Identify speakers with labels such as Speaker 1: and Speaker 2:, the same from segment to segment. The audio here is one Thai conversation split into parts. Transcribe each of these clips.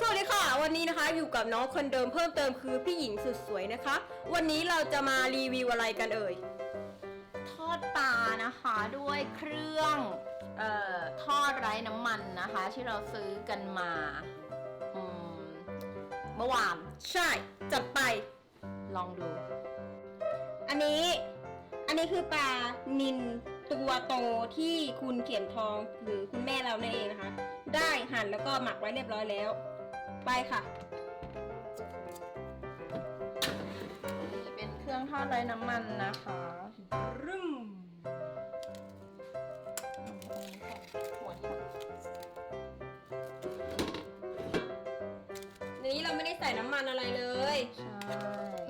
Speaker 1: สวัสดีค่ะ วันนี้นะคะอยู่กับน้องคนเดิมเพิ่มเติมคือพี่หญิงสุดสวยนะคะ วันนี้เราจะมารีวิวอะไรกันเอ่ย
Speaker 2: ทอดปลานะคะด้วยเครื่องเอ่อทอดไร้น้ำมันนะคะ ที่เราซื้อกันมาอืมเมื่อวาน
Speaker 1: ใช่ จัดไป
Speaker 2: ลองดู
Speaker 1: อันนี้ อันนี้คือปลานินตัวโตที่คุณเขียนทองหรือคุณแม่เรานั่นเองนะคะ ได้หั่นแล้วก็หมักไว้เรียบร้อยแล้ว ไปค่ะ
Speaker 2: นี่เป็นเครื่องทอดไร้น้ำมันนะคะ
Speaker 1: รึม
Speaker 2: หัวค่ะ
Speaker 1: ในนี้เราไม่ได้ใส่น้ำมันอะไรเลย
Speaker 2: ใช่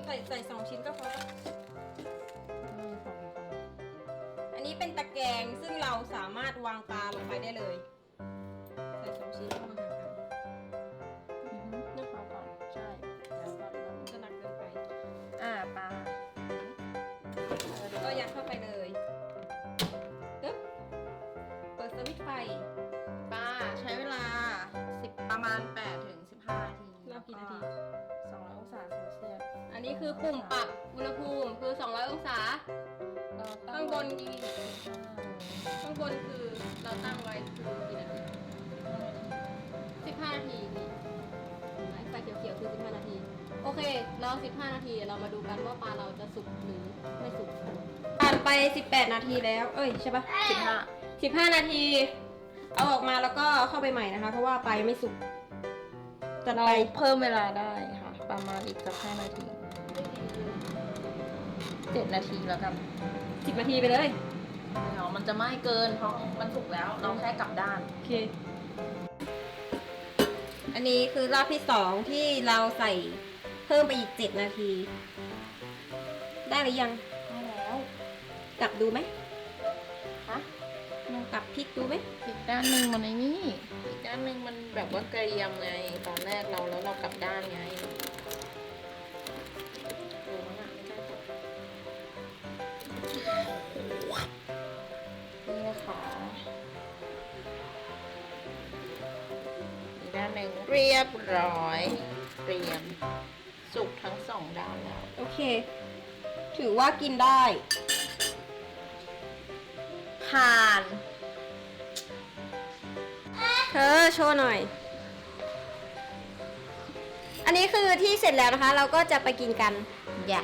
Speaker 1: ใส่ใส่สองชิ้นก็พอ
Speaker 2: นี่ฝั่งฝั่ง
Speaker 1: อันนี้เป็นตะแกรงซึ่งเราสามารถวางปลาลงไปได้เลย ไปเลยปึ๊บเปิดสวิตช์ไฟ
Speaker 2: ปลาใช้เวลา 10 ประมาณ8ถึง15นาที
Speaker 1: รอบกี่นาที
Speaker 2: 200องศาเซลเซียส
Speaker 1: อันนี้คือปุ่มปรับอุณหภูมิคือ 200 องศา
Speaker 2: เราตั้
Speaker 1: ข้างบน
Speaker 2: ที่
Speaker 1: ข้างบนคือเราตั้งไว้คือกี่นาที15นาทีนี่ไฟเขียวๆคือ 15 นาที โอเค เรา 15 นาที เรามาดูกันว่าปลาเราจะสุกหรือไม่สุกผ่าน ไป 18 นาทีแล้ว เอ้ยใช่ปะ
Speaker 2: 15
Speaker 1: 15 นาที เอาออกมาแล้วก็เข้าไปใหม่นะคะ เพราะว่าปลายังไม่สุกจัด
Speaker 2: เรา
Speaker 1: ไป
Speaker 2: เพิ่มเวลาได้ค่ะ ประมาณอีกสัก5นาที7นาทีแล้วกัน
Speaker 1: 10 นาทีไปเลย
Speaker 2: เดี๋ยวมันจะไหม้เกินเพราะมันสุกแล้ว เราแค่กลับด้าน
Speaker 1: โอเค อันนี้คือรอบที่สองที่เราใส่เพิ่มไปอีก 7 นาที ได้หรือยัง
Speaker 2: ได้แล้ว
Speaker 1: กลับดูไหม
Speaker 2: ฮะ
Speaker 1: ลองกลับพลิกดูไหม
Speaker 2: อีกด้านหนึ่งมันไอ้นี่อีกด้านหนึ่งมันแบบว่าเกรียมไงตอนแรกเราแล้วเรากลับด้านไงดูมันอะไม่ใช่กดนี่นะคะอีกด้านหนึ่งเรียบร้อยเตรียมสุกทั้งสองด้านแล้ว
Speaker 1: โอเค ถือว่ากินได้
Speaker 2: ผ่าน
Speaker 1: เธอโชว์หน่อย อันนี้คือที่เสร็จแล้วนะคะ เราก็จะไปกินกัน
Speaker 2: อย่า